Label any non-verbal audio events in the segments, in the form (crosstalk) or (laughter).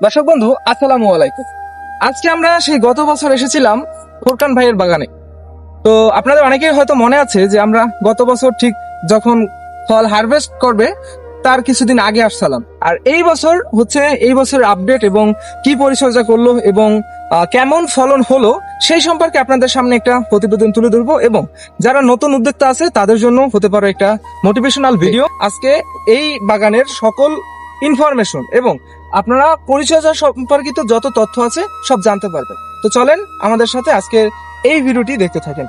দর্শক বন্ধু আসসালামু আলাইকুম। আজকে আমরা সেই গত বছর এসেছিলাম ফোরকান ভাইয়ের বাগানে। তো আপনাদের অনেকেই হয়তো মনে আছে যে আমরা গত বছর ঠিক যখন ফল হারভেস্ট করবে তার কিছুদিন আগে আসছিলাম। আর এই বছর হচ্ছে এই বছরের আপডেট এবং কি পরিচর্যা করল এবং কেমন ফলন হলো সেই সম্পর্কে আপনাদের সামনে একটা প্রতিবেদন তুলে ধরবো এবং যারা নতুন উদ্যোক্তা আছে তাদের জন্য হতে পারে একটা মোটিভেশনাল ভিডিও আজকে এই বাগানের সকল ইনফরমেশন এবং আপনারা পরিচর্যা সম্পর্কিত যত তথ্য আছে সব জানতে পারবেন। তো চলেন আমাদের সাথে আজকের এই ভিডিওটি দেখতে থাকেন।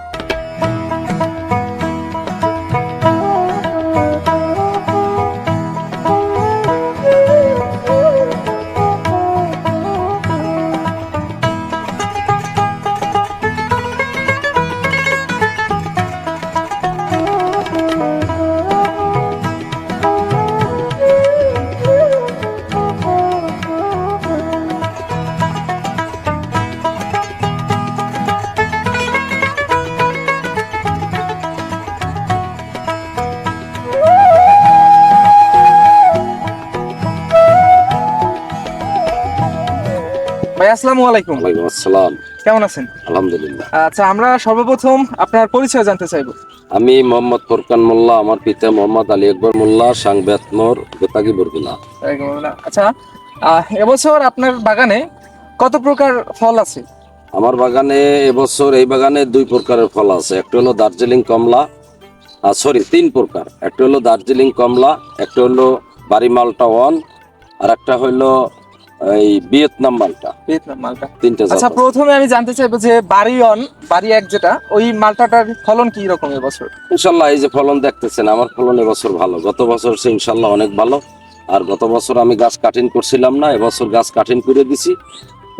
ভাই আসসালামু আলাইকুম। ওয়ালাইকুম আসসালাম। কেমন আছেন? আলহামদুলিল্লাহ। আচ্ছা আমরা সর্বপ্রথম আপনার পরিচয় জানতে চাইব। আমি মোহাম্মদ ফোরকান মোল্লা আমার পিতা মোহাম্মদ আলী আকবর মোল্লা সাংবেত মোর বেতাগি বরগুনা। আচ্ছা এবছর আপনার বাগানে কত প্রকার ফল আছে? আমার বাগানে এবছর এই বাগানে দুই প্রকারের ফল আছে। একটা হলো দার্জিলিং কমলা সরি তিন প্রকার। একটা হলো দার্জিলিং কমলা একটা হলো বাড়ি মালটা ওয়ান আর একটা হলো এই ভিয়েতনাম মালটা। ভিয়েতনাম মালটা। তিনটা আচ্ছা প্রথমে আমি জানতে চাইব যে বাড়ি অন বাড়ি এক যেটা ওই মালটাটার ফলন কি রকম এবছর? ইনশাল্লাহ এই যে ফলন দেখতেছেন আমার ফলন এবছর ভালো। গত বছর সে ইনশাল্লাহ অনেক ভালো। আর গত বছর আমি গাছ কাটিং করছিলাম না এবছর গাছ কাটিং করে দিছি।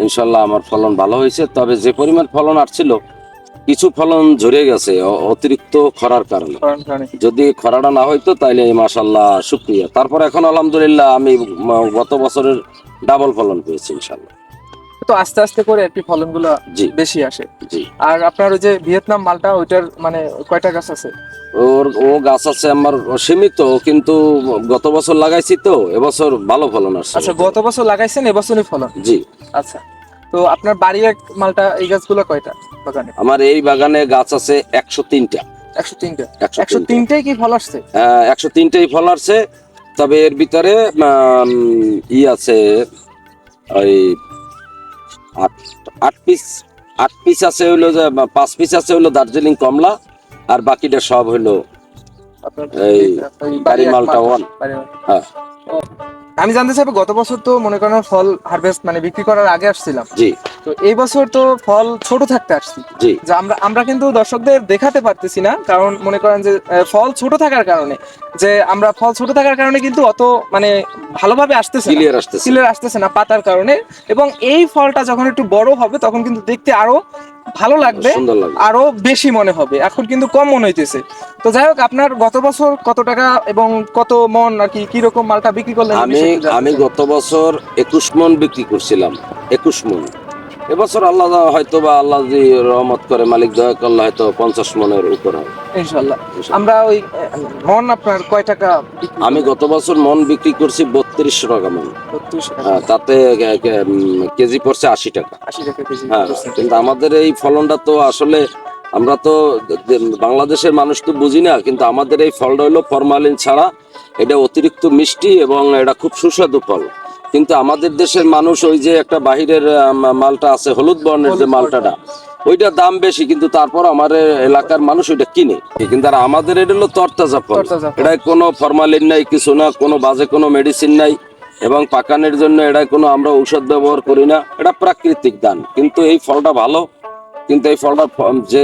ইনশাল্লাহ আমার ফলন ভালো হয়েছে। তবে যে পরিমাণ ফলন আসছিল কিছু ফলন ঝরে গেছে অতিরিক্ত খরার কারণে। যদি খরাটা না হইতো তাইলে মাসাল্লাহ শুক্রিয়া। তারপর এখন আলহামদুলিল্লাহ আমি গত বছরের ডাবল ফলন পেয়েছি ইনশাল্লাহ তো আস্তে আস্তে করে আর কি ফলনগুলো বেশি আসে। জি। আর আপনার ওই যে ভিয়েতনাম মালটা ওইটার মানে কয়টা গাছ আছে? ওর ও গাছ আছে আমার সীমিত কিন্তু গত বছর লাগাইছি তো এবছর ভালো ফলন আসছে। আচ্ছা গত বছর লাগাইছেন এবছরই ফলন? জি। আচ্ছা। তো আপনার বাড়ি এক মালটা এই গাছগুলো কয়টা বাগানে? আমার এই বাগানে গাছ আছে একশো তিনটা। একশো তিনটা? একশো তিনটাই কি ফল আসছে? একশো তিনটেই ফল আসছে। তবে এর ভিতরে ই আছে ওই আট আট পিস আট পিস আছে হইল যে পাঁচ পিস আছে হইল দার্জিলিং কমলা আর বাকিটা সব হইল এই বাড়ি মালটা মালটা। হ্যাঁ। আমি জানতে চাইব, গত বছর তো মনে করেন ফল হারভেস্ট মানে বিক্রি করার আগে আসছিলাম। জি। তো এই বছর তো ফল ছোট থাকতে আসছি। জি। যে আমরা আমরা কিন্তু দর্শকদের দেখাতে পারতেছি না কারণ মনে করেন যে আহ, ফল ছোট থাকার কারণে যে আমরা ফল ছোট থাকার কারণে কিন্তু অত মানে ভালোভাবে আসতেছে না। ক্লিয়ার আসতেছে। সিলের আসতেছে না পাতার কারণে এবং এই ফলটা যখন একটু বড় হবে তখন কিন্তু দেখতে আরও ভালো লাগবে সুন্দর লাগে আরও বেশি মনে হবে। এখন কিন্তু কম মনে হইতেছে। তো যাই হোক আপনার গত বছর কত টাকা এবং কত মন আর কি কি রকম মালটা বিক্রি করলেন? আমি জানতে আমি চাই। গত বছর একুশ মন বিক্রি করছিলাম। একুশ মন। এবছর আল্লাহ হয়তো বা আল্লাহ যদি রহমত করে মালিক দয়া করলে হয়তো পঞ্চাশ মনের উপর হয় ইনশাল্লাহ আমরা ওই মন আপনার কয় টাকা আমি গত বছর মন বিক্রি করছি বত্রিশশো টাকা মন। হ্যাঁ, তাতে কেজি পড়ছে আশি টাকা। আশি টাকা কেজি হ্যাঁ কিন্তু আমাদের এই ফলনটা তো আসলে আমরা তো বাংলাদেশের মানুষ তো বুঝি না কিন্তু আমাদের এই ফলটা হলো ফরমালিন ছাড়া এটা অতিরিক্ত মিষ্টি এবং এটা খুব সুস্বাদু ফল। কিন্তু আমাদের দেশের মানুষ ওই যে একটা বাহিরের মালটা আছে হলুদ বর্ণের যে মালটাটা ওইটার দাম বেশি কিন্তু তারপর আমার এলাকার মানুষ ওইটা কিনে। কিন্তু আর আমাদের এটা হলো তরতাজা ফল। এটায় কোনো ফরমালিন নাই কিছু না কোনো বাজে কোনো মেডিসিন নাই এবং পাকানের জন্য এটায় কোনো আমরা ঔষধ ব্যবহার করি না। এটা প্রাকৃতিক দান কিন্তু এই ফলটা ভালো কিন্তু এই ফলটা যে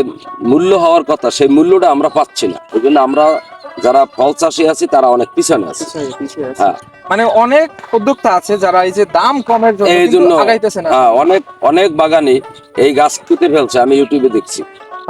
মূল্য হওয়ার কথা সেই মূল্যটা আমরা পাচ্ছি না। ওই জন্য আমরা যারা ফল চাষি আছে তারা অনেক পিছনে আছে। হ্যাঁ। মানে অনেক উদ্যোক্তা আছে যারা এই যে দাম কমের জন্য এই জন্য হ্যাঁ অনেক অনেক বাগানি এই গাছ কেটে ফেলছে আমি ইউটিউবে দেখছি।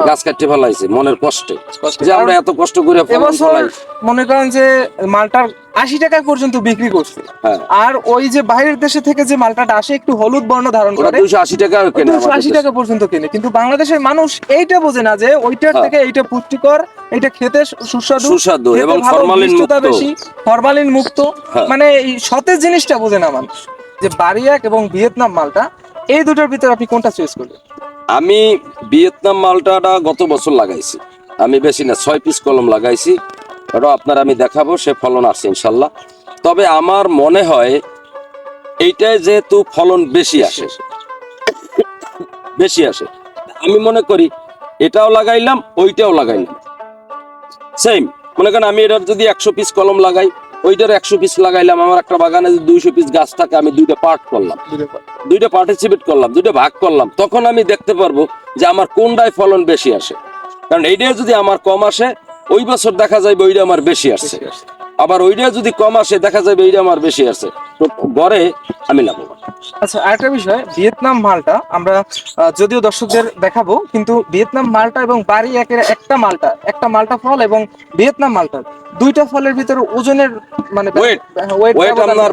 গাছ কাটতে ফেলাইছে মনের কষ্টে। কষ্টে। যে আমরা এত কষ্ট করে ফলাই মনে করেন যে মালটার আশি টাকা পর্যন্ত বিক্রি করছে। হ্যাঁ। আর ওই যে বাইরের দেশে থেকে যে মালটাটা আসে একটু হলুদ বর্ণ ধারণ করে দুশো আশি টাকা দুশো আশি টাকা পর্যন্ত কিনে। কিন্তু বাংলাদেশের মানুষ এইটা বোঝে না যে ওইটার হ্যাঁ। থেকে এইটা পুষ্টিকর এটা খেতে সুস্বাদু সুস্বাদু এবং ফরমালিন মুক্ত। বেশি ফরমালিন মুক্ত। হ্যাঁ। মানে এই সতেজ জিনিসটা বোঝে না মানুষ। যে বারিয়াক এবং ভিয়েতনাম মালটা এই দুটোর ভিতরে আপনি কোনটা চয়েস করবেন? আমি ভিয়েতনাম মালটাটা গত বছর লাগাইছি। আমি বেশি না ছয় পিস কলম লাগাইছি। এটা আপনার আমি দেখাবো সে ফলন আসছে ইনশাল্লাহ। তবে আমার মনে হয় এইটাই যেহেতু ফলন বেশি আসে বেশি আসে। আমি মনে করি এটাও লাগাইলাম ওইটাও লাগাইলাম। সেম মনে করেন আমি এটার যদি একশো পিস কলম লাগাই ওইটার একশো পিস লাগাইলাম আমার একটা বাগানে যদি দুইশো পিস গাছ থাকে আমি দুইটা পার্ট করলাম। দুইটা পার্টিসিপেট করলাম দুইটা ভাগ করলাম তখন আমি দেখতে পারব যে আমার কোনটায় ফলন বেশি আসে। কারণ এইটাই যদি আমার কম আসে ওই বছর দেখা যাবে ওইটা আমার বেশি আসছে। আবার ওইটা যদি কম আসে দেখা যাবে এইটা আমার বেশি আসছে। তো গড়ে আমি লাভবান আচ্ছা আরেকটা বিষয় ভিয়েতনাম মালটা আমরা যদিও দর্শকদের দেখাবো কিন্তু ভিয়েতনাম মালটা এবং বাড়ি একের একটা মালটা একটা মালটা ফল এবং ভিয়েতনাম মালটা দুইটা ফলের ভিতরে ওজনের মানে ওয়েট ওয়েট আপনার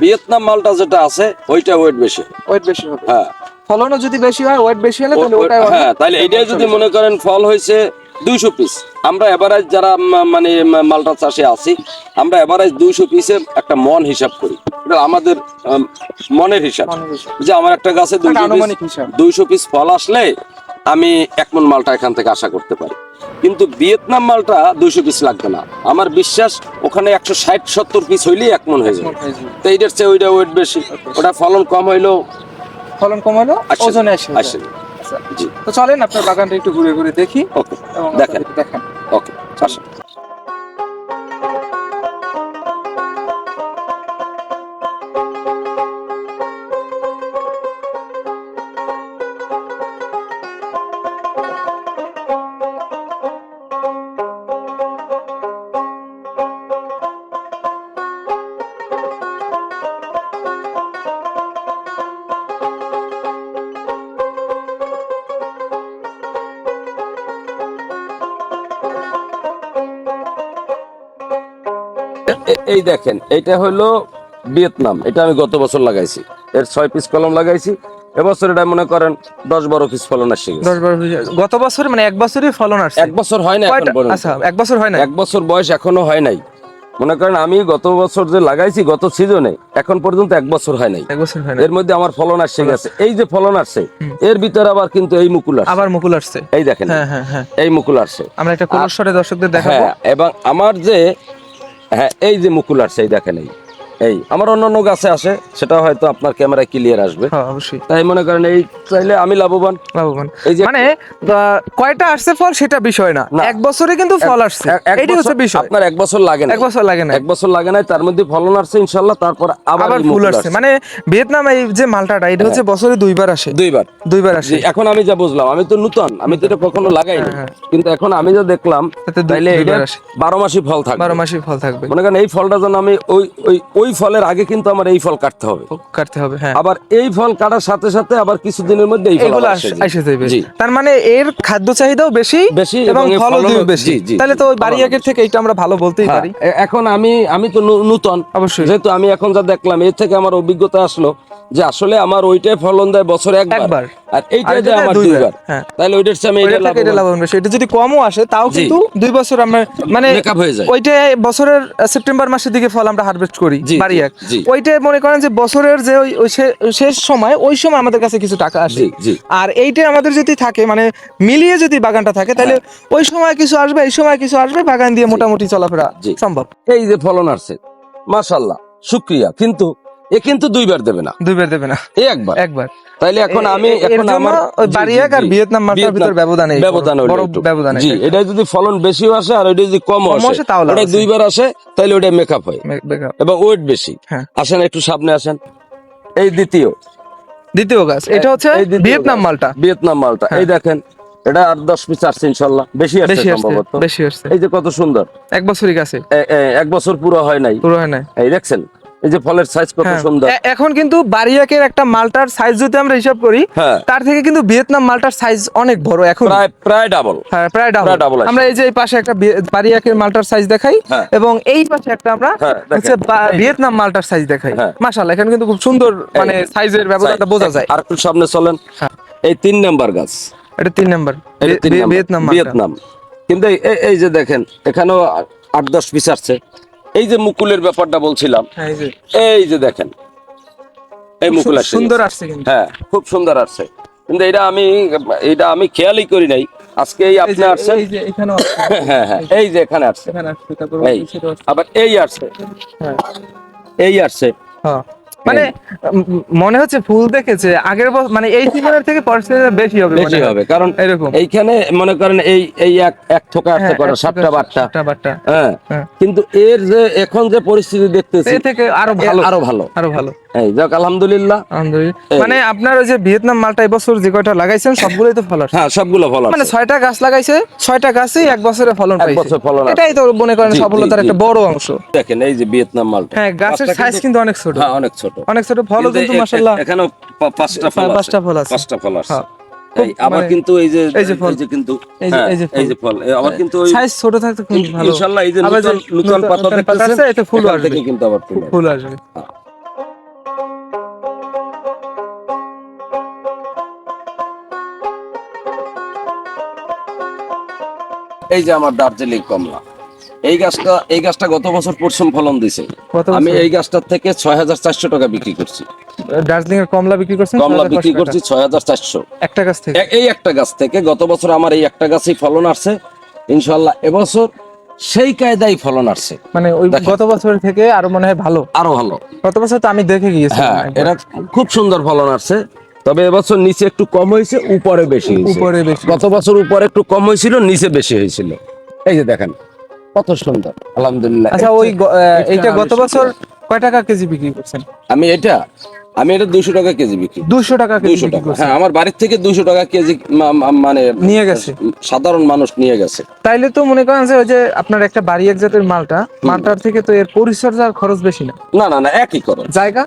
ভিয়েতনাম মালটা যেটা আছে ওইটা ওয়েট বেশি। ওয়েট বেশি হবে। হ্যাঁ। ফলনও যদি বেশি হয় ওয়েট বেশি হলে তাহলে ওটাই হ্যাঁ তাহলে এইটাই যদি মনে করেন ফল হয়েছে দুইশো পিস আমরা এভারেজ যারা মানে মালটা চাষে আছি আমরা এভারেজ দুইশো পিসে একটা মন হিসাব করি। এটা আমাদের মনের হিসাব। যে আমার একটা গাছে দুইশো পিস ফল আসলে আমি এক মন মালটা এখান থেকে আশা করতে পারি। কিন্তু ভিয়েতনাম মালটা দুইশো পিস লাগবে না। আমার বিশ্বাস ওখানে একশো ষাট সত্তর পিস হইলেই এক মন হয়ে যাবে। তো এইটার চেয়ে ওইটা ওয়েট বেশি। ওটা ফলন কম হইলেও ফলন কম হলো আসে। তো চলেন আপনার বাগানটা একটু ঘুরে ঘুরে দেখি ওকে। এবং দেখেন। দেখেন। ওকে। আসেন। এই দেখেন এটা হলো ভিয়েতনাম এটা আমি গত বছর লাগাইছি। এর ছয় পিস কলম লাগাইছি। এবছর এটা মনে করেন দশ বারো পিস ফলন আসছে দশ বারো গত বছর মানে এক বছরই ফলন আসছে। এক বছর হয় না এখন আচ্ছা এক বছর হয় না এক বছর বয়স এখনও হয় নাই। মনে করেন আমি গত বছর যে লাগাইছি গত সিজনে এখন পর্যন্ত এক বছর হয় নাই। এর মধ্যে আমার ফলন আসছে গেছে। এই যে ফলন আসছে এর ভিতরে আবার কিন্তু এই মুকুল আসছে। আবার মুকুল আসছে। এই দেখেন। হ্যাঁ হ্যাঁ হ্যাঁ। এই মুকুল আসছে। আমরা একটা কলস্বরে দর্শকদের দেখাবো। হ্যাঁ এবং আমার যে হ্যাঁ এই যে মুকুল আসছে এই দেখেন এই। এই আমার অন্যান্য গাছে আসে সেটা হয়তো আপনার ক্যামেরায় ক্লিয়ার আসবে। হ্যাঁ অবশ্যই। তাই মনে করেন এই চাইলে আমি লাভবান। লাভবান। এই যে মানে কয়টা আসছে ফল সেটা বিষয় না। এক বছরে কিন্তু ফল আসছে। এটাই হচ্ছে বিষয়। আপনার এক বছর লাগে না এক বছর লাগে না এক বছর লাগে না তার মধ্যে ফলন আসছে ইনশাল্লাহ তারপর আবার ফুল আসছে। মানে ভিয়েতনাম এই যে মালটাটা এটা হচ্ছে বছরে দুইবার আসে। দুইবার। দুইবার আসে। এখন আমি যা বুঝলাম আমি তো নতুন আমি তো এটা কখনো লাগাইনি হ্যাঁ, কিন্তু এখন আমি যা দেখলাম তাইলে এটা আসে। বারো মাসই ফল থাকবে। বারো মাসে ফল থাকবে। মনে করেন এই ফলটা যেন আমি ওই ওই ওই ফলের আগে কিন্তু আমার এই ফল কাটতে হবে। কাটতে হবে হ্যাঁ। আবার এই ফল কাটার সাথে সাথে আবার কিছুদিনের মধ্যে এই ফল এসে যাবে তার মানে এর খাদ্য চাহিদাও বেশি বেশি এবং ফলও বেশি। তাহলে তো জি, বাড়িয়াকের থেকে এটা আমরা ভালো বলতেই হ্যাঁ, পারি। এখন আমি আমি তো নূতন। অবশ্যই। যেহেতু আমি এখন যা দেখলাম এর থেকে আমার অভিজ্ঞতা আসলো যে আসলে আমার ওইটাই ফলন দেয় বছরে একবার। আর এইটাই আর দেয় আমার দুইবার। হ্যাঁ। তাহলে ওইটার চেয়ে আমি এটা এটা লাভবান বেশি। এটা যদি কমও আসে তাও কিন্তু দুই বছর আমরা মানে মেকআপ হয়ে যায়। ওইটা বছরের সেপ্টেম্বর মাসের দিকে ফল আমরা হারভেস্ট করি। জি। মনে করেন যে বছরের যে ওই শেষ সময় ওই সময় আমাদের কাছে কিছু টাকা আসে। আর এইটা আমাদের যদি থাকে মানে মিলিয়ে যদি বাগানটা থাকে তাহলে ওই সময় কিছু আসবে এই সময় কিছু আসবে বাগান দিয়ে মোটামুটি চলাফেরা সম্ভব। এই যে ফলন আসছে মাশাল্লাহ শুক্রিয়া। কিন্তু এ কিন্তু দুইবার দেবে না। দুইবার দেবে না। এই একবার। একবার। তাইলে এখন আমি এখন আমার আর ভিয়েতনাম মালটার ভিতর ব্যবধান এই ব্যবধান বড় ব্যবধান জি এটা। যদি ফলন বেশিও আসে আর ওইটা যদি কম আসে ওটা দুইবার আসে তাহলে ওটা মেকআপ হয়। এবং ওয়েট বেশি। হ্যাঁ। আসেন একটু সামনে আসেন। এই দ্বিতীয়। দ্বিতীয় গাছ। এটা হচ্ছে ভিয়েতনাম মালটা। ভিয়েতনাম মালটা। এই দেখেন এটা আর দশ পিস আসছে ইনশাল্লাহ। বেশি আসছে সম্ভবত। বেশি আসছে। এই যে কত সুন্দর। এক বছরই গাছে। এক বছর পুরো হয় নাই। পুরো হয় না এই দেখছেন? এই যে ফলের সাইজ কত হ্যাঁ। সুন্দর। এখন কিন্তু বারিয়াকের একটা মালটার সাইজ যদি আমরা হিসাব করি হ্যাঁ। তার থেকে কিন্তু ভিয়েতনাম মালটার সাইজ অনেক বড় এখন। প্রায় প্রায় ডাবল হ্যাঁ প্রায় ডাবল আমরা এই যে এই পাশে একটা বারিয়াকের মালটার সাইজ দেখাই হ্যাঁ। এবং এই পাশে একটা আমরা হচ্ছে ভিয়েতনাম মালটার সাইজ দেখাই। মাশাআল্লাহ এখানে কিন্তু খুব সুন্দর মানে সাইজের ব্যবধানটা বোঝা যায়। আর একটু সামনে চলেন। এই তিন নাম্বার গাছ। এটা তিন নাম্বার। Vietnam Vietnam. কিন্তু এই- যে দেখেন এখানেও আট দশ পিস আসছে। এই যে মুকুলের ব্যাপারটা বলছিলাম হ্যাঁ, এই যে। দেখেন এই মুকুল আসছে। সুন্দর আসছে হ্যাঁ খুব সুন্দর আসছে। কিন্তু এটা আমি এটা আমি খেয়ালই করি নাই। আজকে এই আপনি আসছেন? এই যে এখানেও আসছে, (laughs) হ্যাঁ হ্যাঁ এই যে এখানে আসছে। এখানে আসছে তারপর এই। আবার এই আসছে। হ্যাঁ। এই আসছে। হ্যাঁ। মানে মনে হচ্ছে ফুল দেখেছে। আগের বছর মানে এই সিজনের থেকে পরের সিজনে বেশি হবে বেশি হবে কারণ এরকম। এইখানে মনে করেন এই এই এক এক থোকা হ্যাঁ, সাতটা বারটা। হ্যাঁ। হ্যাঁ। কিন্তু এর যে এখন যে পরিস্থিতি দেখতেছি থেকে আরও ভালো। আরও ভালো। আরও ভালো। এই যাক আলহামদুলিল্লাহ। আলহামদুলিল্লাহ। মানে আপনার ওই যে ভিয়েতনাম মালটা এবছর যে কয়টা লাগাইছেন সবগুলোই তো ফলন। হ্যাঁ সবগুলো ফল মানে ছয়টা গাছ লাগাইছে ছয়টা গাছই এক বছরে ফলন এক পাইছে। বছর ফলন এটাই তো মনে করেন সফলতার একটা বড় অংশ। দেখেন এই যে ভিয়েতনাম মালটা। হ্যাঁ গাছের সাইজ কিন্তু অনেক ছোট। হ্যাঁ অনেক ছোট। অনেক ছোট ফলও কিন্তু মাশাআল্লাহ এখানেও পাঁচটা ফল আছে পাঁচটা ফল আছে। পাঁচটা ফল আছে হ্যাঁ। আবার মানে- কিন্তু এই যে এই যে ফল। কিন্তু এই যে- হ্যাঁ, ফল। ফল আবার কিন্তু ওই সাইজ ছোট থাকতে খুব ভালো ইনশাআল্লাহ এই যে পাতা দেখতেছেন ফুলও এখান আসবে। কিন্তু আবার ফুল। ফুল আসবে এই যে আমার দার্জিলিং কমলা এই গাছটা এই গাছটা গত বছর পরিশ্রম ফলন দিছে। আমি এই গাছটার থেকে ছয় হাজার চারশো টাকা বিক্রি করছি। দার্জিলিং এর কমলা বিক্রি করছেন? কমলা বিক্রি করছি ছয় হাজার চারশো। একটা গাছ থেকে? এই একটা গাছ থেকে গত বছর আমার এই একটা গাছেই ফলন আসছে ইনশাল্লাহ এবছর সেই কায়দায় ফলন আসছে। মানে ওই গত বছর থেকে আরও মনে হয় ভালো। আরও ভালো। গত বছর তো আমি দেখে গিয়েছি হ্যাঁ এটা খুব সুন্দর ফলন আসছে। তবে এবছর নিচে একটু কম হয়েছে উপরে বেশি উপরে বেশি। গত বছর উপরে একটু কম হয়েছিল নিচে বেশি হয়েছিল। এই যে দেখেন কত সুন্দর আলহামদুলিল্লাহ। আচ্ছা ওই এইটা গত বছর কয় টাকা কেজি বিক্রি করছেন? আমি এটা আমি এটা দুইশো টাকা কেজি বিক্রি দুশো টাকা কেজি দুইশো টাকা হ্যাঁ আমার বাড়ির থেকে দুইশো টাকা কেজি মানে নিয়ে গেছে। সাধারণ মানুষ নিয়ে গেছে। তাইলে তো মনে করেন যে ওই যে আপনার একটা বাড়ি এক জাতের মালটা মালটার থেকে তো এর পরিচর্যার খরচ বেশি না। না না না একই করো জায়গা?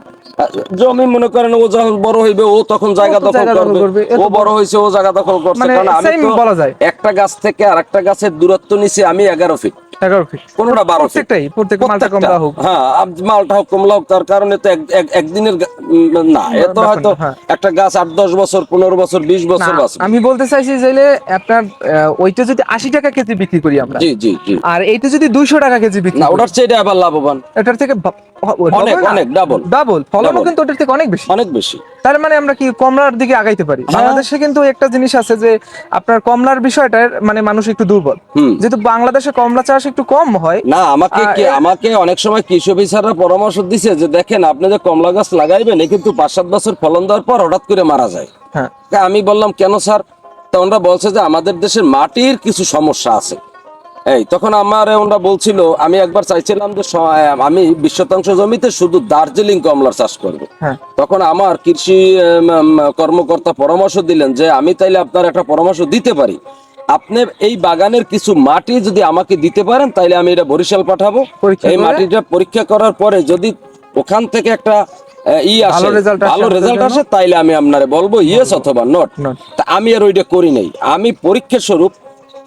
জমি মনে করেন ও যখন বড় হইবে ও তখন জায়গা দখল করবে। ও বড় হয়েছে ও জায়গা দখল করছে। মানে কারণ আমি বলা যায়। একটা গাছ থেকে আর একটা গাছের দূরত্ব নিচে আমি এগারো ফিট এগারো ফিট কোনোটা বারো প্রত্যেকটাই প্রত্যেক মালটা কমলা হোক। হ্যাঁ মালটা হোক কমলা হোক তার কারণে তো এক- এক- একদিনের না এ হয়তো। একটা গাছ আট দশ বছর পনেরো বছর বিশ বছর বাঁচবে। আমি বলতে চাইছি যে আপনার ওইটা যদি আশি টাকা কেজি বিক্রি করি আমরা জি জি জি। আর এইটা যদি দুইশো টাকা কেজি বিক্রি না ওটার চেয়ে আবার লাভবান। এটার থেকে অনেক, অনেক। ডাবল। ফলনও Double। কিন্তু ওটার থেকে অনেক বেশি। অনেক বেশি। তার মানে আমরা কি কমলার দিকে আগাইতে পারি? হ্যাঁ। বাংলাদেশে কিন্তু একটা জিনিস আছে যে আপনার কমলার বিষয়টার মানে মানুষ একটু দুর্বল। যেহেতু বাংলাদেশে কমলা চাষ একটু কম হয় না আমাকে আমাকে অনেক সময় কৃষি অফিসাররা পরামর্শ দিছে যে দেখেন আপনি যে কমলা গাছ লাগাইবেন এ কিন্তু পাঁচ সাত বছর ফলন দেওয়ার পর হঠাৎ করে মারা যায়। হ্যাঁ। আমি বললাম কেন স্যার? তা ওনারা বলছে যে আমাদের দেশের মাটির কিছু সমস্যা আছে। এই তখন আমার ওনারা বলছিল আমি একবার চাইছিলাম যে আমি বিশ শতাংশ জমিতে শুধু দার্জিলিং কমলার চাষ করব। হ্যাঁ। তখন আমার কৃষি কর্মকর্তা পরামর্শ দিলেন যে আমি তাইলে আপনার একটা পরামর্শ দিতে পারি। আপনি এই বাগানের কিছু মাটি যদি আমাকে দিতে পারেন তাইলে আমি এটা বরিশাল পাঠাবো। এই মাটিটা পরীক্ষা করার পরে যদি ওখান থেকে একটা ই আসে ভালো রেজাল্ট আসে তাইলে আমি আপনারে বলব ইয়েস অথবা নট তা আমি আর ওইটা করি নাই। আমি পরীক্ষা স্বরূপ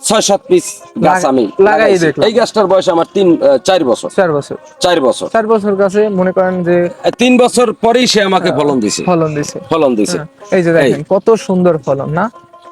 ছয় সাত পিস গাছ আমি লাগাই। এই গাছটার বয়স আমার তিন চার বছর। চার বছর। চার বছর। চার বছর কাছে মনে করেন যে তিন বছর পরেই সে আমাকে ফলন দিছে। ফলন দিছে। ফলন দিছে। হ্যাঁ, এই যে দেখেন কত সুন্দর ফলন না?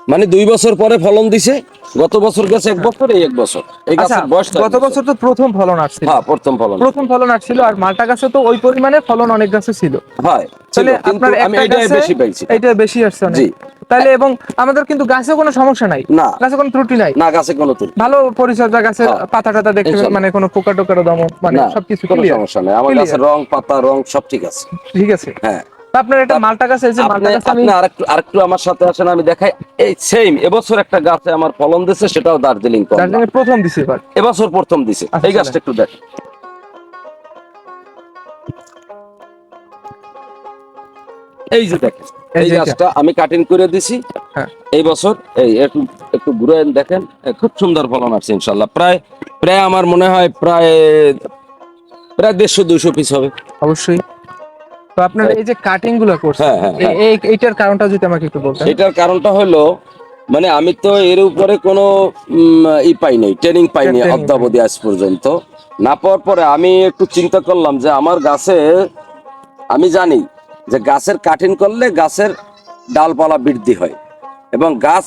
মানে দুই বছর পরে ফলন দিছে গত বছর গেছে এক বছর এই এক বছর। এই আচ্ছা গাছের বয়স গত বছর তো প্রথম ফলন আসছিল। হ্যাঁ প্রথম ফলন। প্রথম ফলন আসছিল আর মালটা গাছে তো ওই পরিমাণে ফলন অনেক গাছে ছিল। হয় তাহলে আপনার আমি একটা গাছে বেশি পাইছি। এটা বেশি আসছে জি। তাহলে এবং আমাদের কিন্তু গাছে কোনো সমস্যা নাই। না। গাছে কোনো ত্রুটি নাই। না গাছে কোনো তুল ভালো পরিচর্যা গাছে হ্যাঁ। পাতা টাতা দেখতে মানে কোনো পোকা টোকারও দমন মানে সবকিছু কোনো সমস্যা নাই। আমার। গাছের রং পাতা রং সব ঠিক আছে। ঠিক আছে। হ্যাঁ। আপনার এটা মালটা গাছ এই যে মালটা গাছ আমি আপনি আরেকটু আরেকটু আমার সাথে আসেন আমি দেখাই। এই সেম এবছর একটা গাছে আমার ফলন দিছে সেটাও দার্জিলিং কমলা দার্জিলিং প্রথম দিছি এবার? এবছর প্রথম দিছে। আচ্ছা, এই গাছটা একটু দেখ। এই যে দেখ এই। গাছটা আমি কাটিং করে দিছি। হ্যাঁ। এই বছর এই একটু একটু ঘুরে দেখেন খুব সুন্দর ফলন আছে ইনশাল্লাহ প্রায় প্রায় আমার মনে হয় প্রায় প্রায় দেড়শো দুইশো পিস হবে। অবশ্যই। তো আপনার এই যে কাটিংগুলো করছেন হ্যাঁ, হ্যাঁ, এই এইটার কারণটা যদি আমাকে একটু বলতেন। এটার কারণটা হলো মানে আমি তো এর উপরে কোনো ই পাই নাই ট্রেনিং পাইনি Training অদ্যাবধি আজ পর্যন্ত। না পাওয়ার পরে আমি একটু চিন্তা করলাম যে আমার গাছে আমি জানি যে গাছের কাটিং করলে গাছের ডালপালা বৃদ্ধি হয় এবং গাছ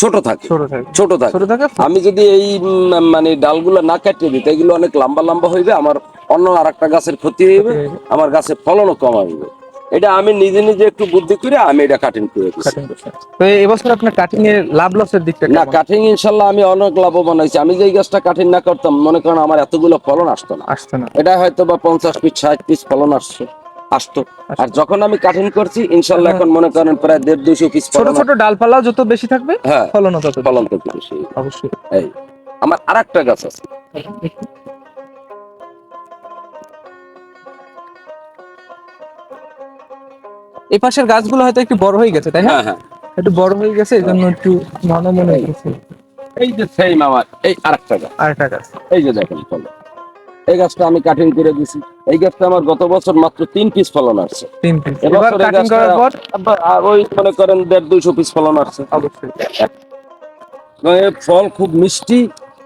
ছোট থাকে ছোট থাকে। ছোট থাকে। ছোট থাকে। আমি যদি এই মানে ডালগুলো না কাটিয়ে দিই এগুলো অনেক লম্বা লম্বা হইবে আমার অন্য আর একটা গাছের ক্ষতি হইবে আমার গাছের ফলনও কম আসবে। এটা আমি নিজে নিজে একটু বুদ্ধি করে আমি এটা কাটিং করে দিচ্ছি তো এবছর আপনার কাটিং এর লাভ লসের দিকটা না? কাটিং ইনশাল্লাহ আমি অনেক লাভবান হয়েছি। আমি যে এই গাছটা কাটিং না করতাম মনে করেন আমার এতগুলো ফলন আসতো না। আসছে না। এটা হয়তো বা পঞ্চাশ পিস ষাট পিস ফলন আসছে আসতো। আর যখন আমি কাটিং করছি ইনশাল্লাহ এখন মনে করেন প্রায় দেড় দুশো পিস ছোট ফলন ছোট ডালপালা যত বেশি থাকবে হ্যাঁ ফলনও তত ফলন তো বেশি। অবশ্যই। এই আমার আর একটা গাছ আছে। এই পাশের গাছগুলো হয়তো একটু বড় হয়ে গেছে তাই না? হ্যাঁ হ্যাঁ। একটু বড় হয়ে গেছে এই জন্য একটু নরম মনে হয়েছে এই যে সেম আমার এই আর একটা গাছ। আর একটা গাছ। এই যে দেখেন ফলন এই গাছটা আমি কাটিং করে দিছি। এই গাছটা আমার গত বছর মাত্র তিন পিস ফলন আসছে। তিন পিস এবার কাটিং করার পর? ওই মনে করেন দেড় দুইশো পিস ফলন আসছে। অবশ্যই। ফল খুব মিষ্টি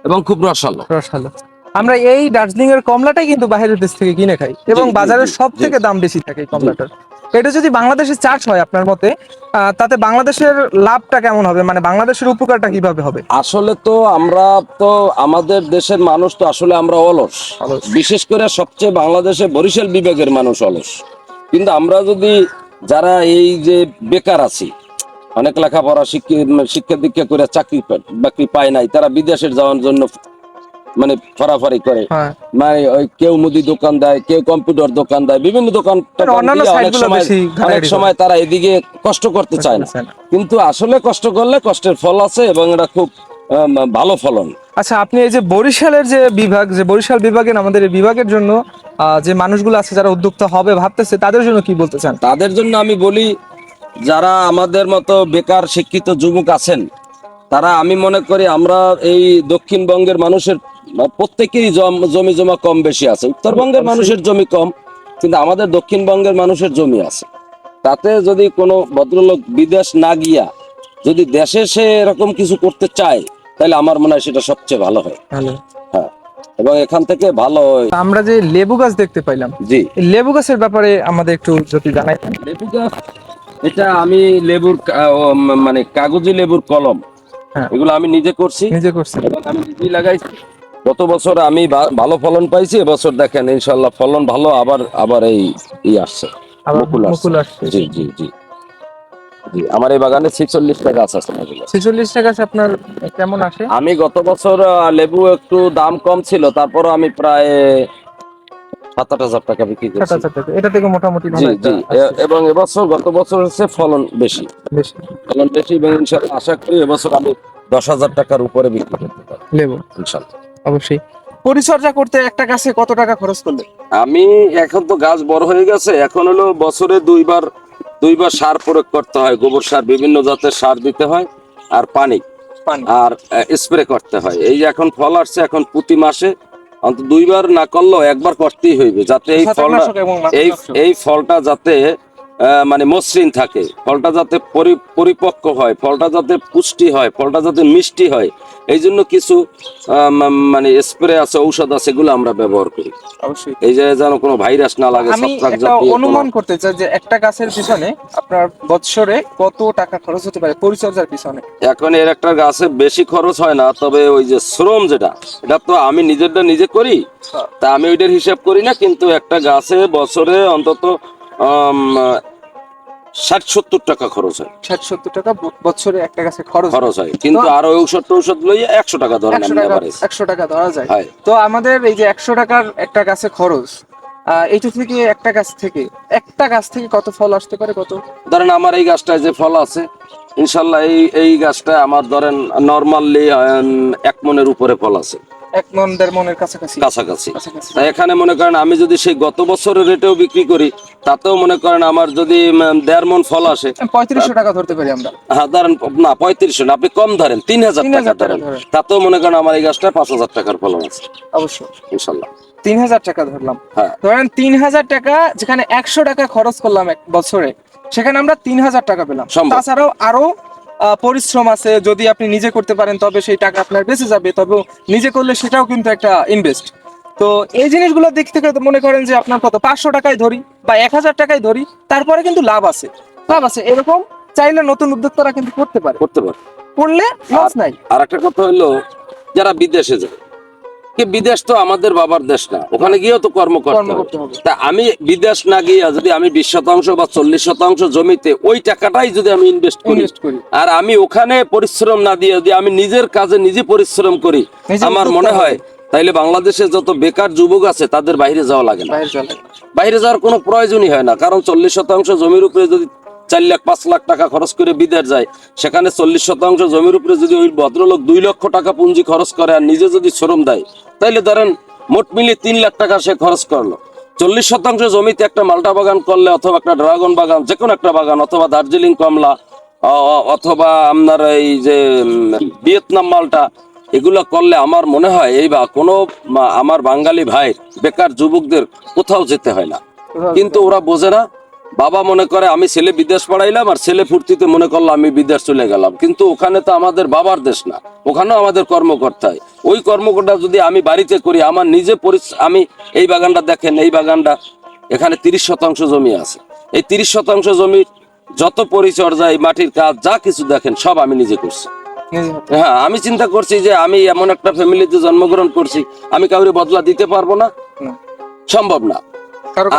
এবং খুব রসালো। রসালো। আমরা এই দার্জিলিং এর কমলাটাই কিন্তু বাইরের দেশ থেকে কিনে খাই এবং জি, জি, বাজারে সব থেকে দাম বেশি থাকে এই কমলাটার। এটা যদি বাংলাদেশে চার্জ হয় আপনার মতে তাতে বাংলাদেশের লাভটা কেমন হবে? মানে বাংলাদেশের উপকারটা কীভাবে হবে? আসলে তো আমরা তো আমাদের দেশের মানুষ তো আসলে আমরা অলস। বিশেষ করে সবচেয়ে বাংলাদেশে বরিশাল বিভাগের মানুষ অলস। কিন্তু আমরা যদি যারা এই যে বেকার আছি অনেক লেখাপড়া শিক্ষা শিক্ষা দীক্ষা করে চাকরি বাকরি পায় নাই তারা বিদেশে যাওয়ার জন্য মানে ফরাফরি করে। হ্যাঁ। মানে ওই কেউ মুদি দোকান দেয় কেউ কম্পিউটার দোকান দেয় বিভিন্ন দোকান অনেক সময় অনেক সময় তারা এদিকে কষ্ট করতে চায় না। কিন্তু আসলে কষ্ট করলে কষ্টের ফল আছে এবং এটা খুব ভালো ফলন। আচ্ছা আপনি এই যে বরিশালের যে বিভাগ যে বরিশাল বিভাগের আমাদের এই বিভাগের জন্য যে মানুষগুলো আছে যারা উদ্যোক্তা হবে ভাবতেছে তাদের জন্য কি বলতে চান? তাদের জন্য আমি বলি যারা আমাদের মতো বেকার শিক্ষিত যুবক আছেন তারা আমি মনে করি আমরা এই দক্ষিণবঙ্গের মানুষের প্রত্যেকেরই জমি জমা কম বেশি আছে। উত্তরবঙ্গের মানুষের জমি কম কিন্তু আমাদের দক্ষিণবঙ্গের মানুষের জমি আছে। তাতে যদি কোনো ভদ্রলোক বিদেশ না গিয়া যদি দেশে সে এরকম কিছু করতে চায় তাহলে আমার মনে হয় সেটা সবচেয়ে ভালো হয়। হ্যাঁ এবং এখান থেকে ভালো হয়। আমরা যে লেবু গাছ দেখতে পাইলাম জি। লেবু গাছের ব্যাপারে আমাদের একটু যদি জানাই লেবু গাছ এটা আমি লেবুর মানে কাগজি লেবুর কলম। এগুলো আমি নিজে করছি। নিজে করছেন। এবং আমি নিজেই লাগাইছি। গত বছর আমি ভালো ফলন পাইছি এবছর দেখেন ইনশাল্লাহ ফলন ভালো আবার আবার এই ই আসছে। মুকুল আসছে। জি জি জি। আমার এই বাগানে ছিচল্লিশটা গাছ আছে ছেচল্লিশটা গাছ আপনার কেমন আসে? আমি গত বছর লেবু একটু দাম কম ছিল তারপর আমি প্রায় সাত হাজার টাকা বিক্রি করছি। এটা থেকে মোটামুটি জি জি। এবং এবছর গত বছর হচ্ছে ফলন বেশি। ফলন বেশি এবং ইনশাল্লাহ আশা করি এবছর আমি দশ হাজার টাকার উপরে বিক্রি করতে পারব। লেবু ইনশাল্লাহ অবশ্যই। পরিচর্যা করতে একটা গাছে কত টাকা খরচ করলে আমি এখন তো গাছ বড় হয়ে গেছে এখন হলো বছরে দুইবার দুইবার সার প্রয়োগ করতে হয়। গোবর সার বিভিন্ন জাতের সার দিতে হয় আর পানি। আর স্প্রে করতে হয়। এই যে এখন ফল আসছে এখন প্রতি মাসে দুইবার না করলেও একবার করতেই হইবে। যাতে এই ফলটা এই এই ফলটা যাতে মানে মসৃণ থাকে। ফলটা যাতে পরিপক্ক হয় ফলটা যাতে পুষ্টি হয় ফলটা যাতে মিষ্টি হয় এই জন্য কিছু মানে স্প্রে আছে ঔষধ আছে এগুলো আমরা ব্যবহার করি। অবশ্যই। এই যে যেন কোনো ভাইরাস না লাগে আমি অনুমান করতে চাই যে একটা গাছের পিছনে আপনার বৎসরে কত টাকা খরচ হতে পারে পরিচর্যার পিছনে? এখন এর একটা গাছে বেশি খরচ হয় না তবে ওই যে শ্রম যেটা এটা তো আমি নিজেরটা নিজে করি তা আমি ওইটার হিসাব করি না কিন্তু একটা গাছে বছরে অন্তত ষাট সত্তর টাকা খরচ হয়। ষাট সত্তর টাকা বছরে একটা গাছে খরচ খরচ হয়। কিন্তু আরও ঔষধ টৌষধ লইয়া একশো টাকা ধরেন একশো টাকা ধরা যায়। তো আমাদের এই যে একশো টাকার একটা গাছে খরচ এইটা থেকে একটা গাছ থেকে একটা গাছ থেকে কত ফল আসতে পারে কত? ধরেন আমার এই গাছটায় যে ফল আছে ইনশাল্লাহ এই এই গাছটা আমার ধরেন নর্মালি এক মনের উপরে ফল আছে। এক মন দেড় মনের কাছাকাছি। কাছাকাছি। এখানে মনে করেন আমি যদি সেই গত বছরের রেটেও বিক্রি করি তাতেও মনে করেন আমার যদি দেড় মন ফল আসে পঁয়ত্রিশশো টাকা ধরতে পারি আমরা। হ্যাঁ ধরেন না পঁয়ত্রিশশো না আপনি কম ধরেন তিন হাজার টাকা ধরেন। তাতেও মনে করেন আমার এই গাছটা পাঁচ হাজার টাকার ফলন আছে। অবশ্যই। ইনশাল্লাহ। তিন হাজার টাকা ধরলাম। হ্যাঁ। ধরেন তিন হাজার টাকা যেখানে একশো টাকা খরচ করলাম এক বছরে সেখানে আমরা তিন হাজার টাকা পেলাম। তাছাড়াও আরও পরিশ্রম আছে যদি আপনি নিজে করতে পারেন তবে সেই টাকা আপনার বেঁচে যাবে তবে নিজে করলে সেটাও কিন্তু একটা ইনভেস্ট তো এই জিনিসগুলো দিক থেকে মনে করেন যে আপনার কত পাঁচশো টাকায় ধরি বা এক হাজার টাকায় ধরি তারপরে কিন্তু লাভ আছে। লাভ আছে এরকম চাইলে নতুন উদ্যোক্তারা কিন্তু করতে পারে। করতে পারে। করলে লস নাই। আর একটা কথা হলো যারা বিদেশে যায় কি বিদেশ তো আমাদের বাবার দেশ না ওখানে গিয়েও তো কর্ম করতে হবে। তা আমি বিদেশ না গিয়ে যদি আমি বিশ শতাংশ বা চল্লিশ শতাংশ জমিতে ওই টাকাটাই যদি আমি ইনভেস্ট করি আর আমি ওখানে পরিশ্রম না দিয়ে যদি আমি নিজের কাজে নিজে পরিশ্রম করি আমার মনে হয় তাইলে বাংলাদেশে যত বেকার যুবক আছে তাদের বাইরে যাওয়া লাগে না। বাইরে যাওয়ার কোনো প্রয়োজনই হয় না কারণ চল্লিশ শতাংশ জমির উপরে যদি চার লাখ পাঁচ লাখ টাকা খরচ করে বিদেশ যায়। সেখানে চল্লিশ শতাংশ জমির উপরে যদি ওই ভদ্রলোক দুই লক্ষ টাকা পুঁজি খরচ করে আর নিজে যদি শ্রম দেয় তাইলে ধরেন মোট মিলিয়ে তিন লাখ টাকা সে খরচ করল। চল্লিশ শতাংশ জমিতে একটা মালটা বাগান করলে অথবা একটা ড্রাগন বাগান যে কোনো একটা বাগান অথবা দার্জিলিং কমলা অথবা আপনার এই যে ভিয়েতনাম মালটা এগুলো করলে আমার মনে হয় এই বা কোনো আমার বাঙালি ভাই বেকার যুবকদের কোথাও যেতে হয় না। কিন্তু ওরা বোঝে না বাবা মনে করে আমি ছেলে বিদেশ পড়াইলাম আর ছেলে ফুর্তিতে মনে করল আমি বিদেশ চলে গেলাম। কিন্তু ওখানে তো আমাদের বাবার দেশ না ওখানেও আমাদের কর্ম করতে হয় ওই কর্মকর্তা যদি আমি বাড়িতে করি আমার নিজে আমি এই বাগানটা দেখেন এই বাগানটা এখানে তিরিশ শতাংশ জমি আছে। এই তিরিশ শতাংশ জমির যত পরিচর্যা এই মাটির কাজ যা কিছু দেখেন সব আমি নিজে করছি। হ্যাঁ আমি চিন্তা করছি যে আমি এমন একটা ফ্যামিলিতে জন্মগ্রহণ করছি আমি কাউরে বদলা দিতে পারব না। সম্ভব না।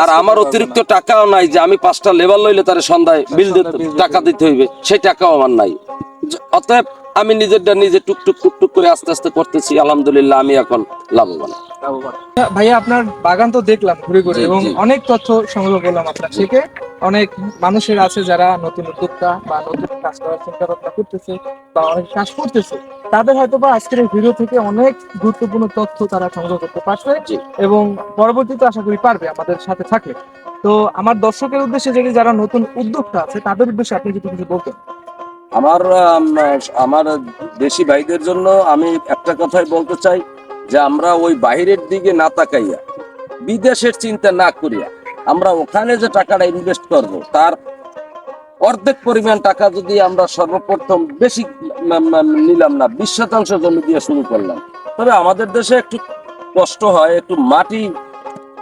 আর আমার অতিরিক্ত টাকাও নাই যে আমি পাঁচটা লেবার লইলে তার সন্ধ্যায় বিল টাকা দিতে হইবে সেই টাকাও আমার নাই। অতএব আমি নিজেরটা নিজে টুকটুক টুকটুক করে আস্তে আস্তে করতেছি আলহামদুলিল্লাহ আমি এখন লাভবান। ভাইয়া আপনার বাগান তো দেখলাম ঘুরে ঘুরে এবং অনেক তথ্য সংগ্রহ করলাম আপনার থেকে। অনেক মানুষের আছে যারা নতুন উদ্যোক্তা বা নতুন কাজ করার চিন্তা ভাবনা করতেছে বা অনেক কাজ করতেছে। তাদের হয়তো বা আজকের এই ভিডিও থেকে অনেক গুরুত্বপূর্ণ তথ্য তারা সংগ্রহ করতে পারছে। এবং পরবর্তীতে আশা করি পারবে আমাদের সাথে থাকলে। তো আমার দর্শকের উদ্দেশ্যে যদি যারা নতুন উদ্যোক্তা আছে তাদের উদ্দেশ্যে আপনি যদি কিছু বলতেন। আমার আমার দেশি ভাইদের জন্য আমি একটা কথাই বলতে চাই। যে আমরা ওই বাইরের দিকে না তাকাইয়া বিদেশের চিন্তা না করিয়া আমরা ওখানে যে টাকাটা ইনভেস্ট করব তার অর্ধেক পরিমাণ টাকা যদি আমরা সর্বপ্রথম বেশি নিলাম না বিশ শতাংশ জমি দিয়ে শুরু করলাম তবে আমাদের দেশে একটু কষ্ট হয় একটু মাটি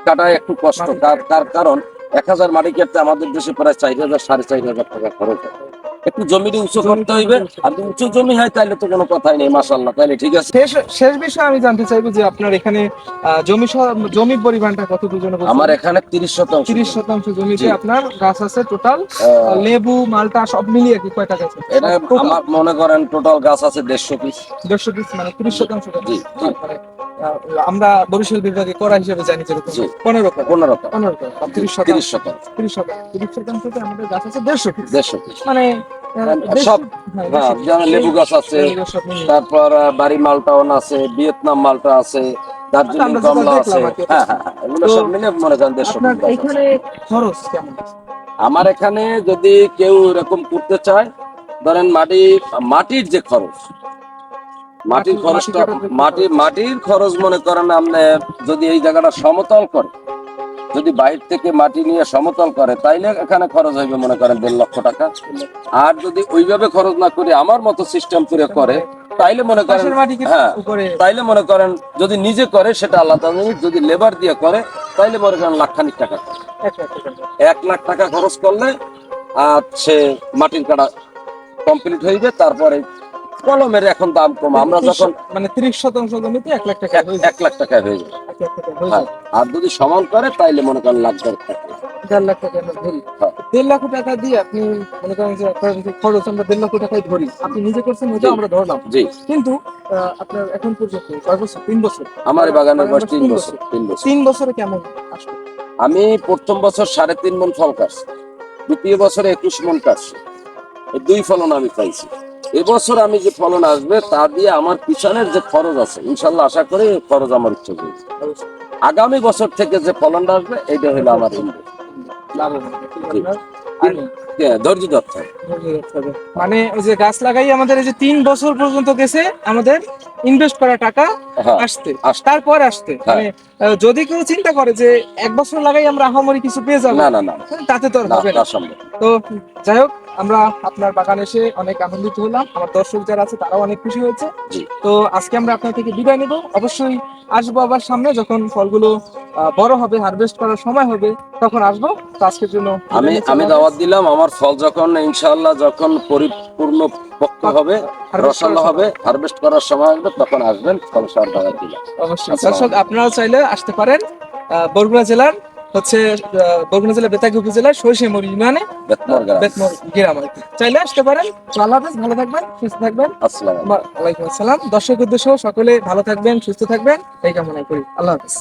কাটায় একটু কষ্ট তার তার কারণ এক হাজার মাটি কাটতে আমাদের দেশে প্রায় চার হাজার সাড়ে চার হাজার টাকা খরচ হয়। একটু জমিটা উঁচু করতে হইবে। আর উঁচু জমি হয় তাহলে তো কোনো কথাই নেই মাসাল্লাহ তাহলে ঠিক আছে। শেষ শেষ বিষয়ে আমি জানতে চাইব যে আপনার এখানে জমি জমির পরিমাণটা কত দুজনে আমার এখানে তিরিশ শতাংশ। তিরিশ শতাংশ জমিতে। আপনার গাছ আছে টোটাল লেবু মালটা সব মিলিয়ে কি কয়টা গাছ আছে? এটা মনে করেন টোটাল গাছ আছে দেড়শো পিস। দেড়শো পিস মানে তিরিশ শতাংশ জি, আমরা বরিশাল বিভাগে করা হিসেবে জানি যেরকম। পনেরো পনেরো পনেরো তিরিশ তিরিশ শতাংশ। শতাংশ। তিরিশ শতাংশ। তিরিশ শতাংশতে আমাদের গাছ আছে দেড়শো দেড়শো মানে সব হ্যাঁ, হ্যাঁ, যেমন লেবু গাছ আছে। তারপর বাড়ি মালটাউন আছে ভিয়েতনাম মালটা আছে দার্জিলিং কমলা আছে। হ্যাঁ হ্যাঁ হ্যাঁ, এগুলো সব মিলে মনে করেন দেড়শো। এখানে খরচ কেমন? আমার এখানে যদি কেউ এরকম করতে চায় ধরেন মাটি মাটির যে খরচ মাটির খরচটা মাটি। মাটির খরচ মনে করেন আপনি যদি এই জায়গাটা সমতল করে যদি বাইরে থেকে মাটি নিয়ে সমতল করে তাইলে এখানে খরচ হইবে মনে করেন দেড় লক্ষ টাকা। আর যদি ওইভাবে খরচ না করে আমার মতো সিস্টেম করে করে তাইলে মনে করেন হ্যাঁ তাইলে মনে করেন যদি নিজে করে সেটা আলাদা জিনিস যদি লেবার দিয়ে করে তাইলে মনে করেন লাখখানিক টাকা এক লাখ টাকা এক লাখ টাকা খরচ করলে আর সে মাটির কাটা কমপ্লিট হয়ে যায় তারপরে কলমের এখন দাম কম। আমরা যখন মানে তিরিশ শতাংশ জমিতে এক লাখ টাকা এক- লাখ টাকা হয়ে যায় লাখ হয়ে আর যদি সমান করে তাইলে মনে করেন লাখ দেড় লাখ টাকা। আমরা ধরি। হ্যাঁ। দেড় লাখ টাকা দিয়ে আপনি মনে করেন যে আপনার খরচ আমরা দেড় টাকায় ধরি আপনি নিজে করছেন আমরা ধরলাম। জি। কিন্তু আপনার এখন পর্যন্ত কয় বছর? তিন বছর। আমার বাগানের বয়স তিন। বছর তিন বছর। তিন বছরে কেমন আসবে আমি প্রথম বছর সাড়ে তিন মন ফল কাটছি। দ্বিতীয় বছরে একুশ মন কাটছি। দুই ফলন আমি পাইছি। এবছর আমি যে ফলন আসবে তা দিয়ে আমার পিছনের যে খরচ আছে ইনশাল্লাহ আশা করি খরচ আমার হয়েছে আগামী বছর থেকে যে ফলনটা আসবে এইটা হলো আমার ধৈর্য ধরতে। মানে ওই যে গাছ লাগাই আমাদের এই যে তিন বছর পর্যন্ত গেছে আমাদের ইনভেস্ট করা টাকা হ্যাঁ আসতে। তারপর আসতে হ্যাঁ। মানে যদি কেউ চিন্তা করে যে এক বছর লাগাই আমরা আহামরি কিছু পেয়ে যাব না না না। তাতে তো আর হবে না। তো যাই হোক আমরা আপনার বাগানে এসে অনেক আনন্দিত হলাম। আমার দর্শক যারা আছে তারাও অনেক খুশি হয়েছে। তো আজকে আমরা আপনার থেকে বিদায় নেব। অবশ্যই আসব আবার সামনে যখন ফলগুলো বড় হবে হারভেস্ট করার সময় হবে তখন আসব। আজকের জন্য আমি আমি দাওয়াত দিলাম। আমার ফল যখন ইনশাআল্লাহ যখন পরিপূর্ণ পক্ষ হবে Harvest রসালো হবে হারভেস্ট করার সময় আসবে তখন আসবেন। ফল সব দাওয়াত দিলাম। অবশ্যই। আপনারাও চাইলে আসতে পারেন বরগুনা জেলার হচ্ছে বরগুনা জেলা বেতাগি উপজেলার সরিষামুড়ি ইউনিয়নে বেতমর গ্রাম। চাইলে আসতে পারেন। আল্লাহ ভালো থাকবেন সুস্থ থাকবেন। আসসালাম আলাইকুম। আসসালাম। দর্শক উদ্দেশ্য সকলে ভালো থাকবেন সুস্থ থাকবেন। এই কামনা করি। আল্লাহ হাফেজ।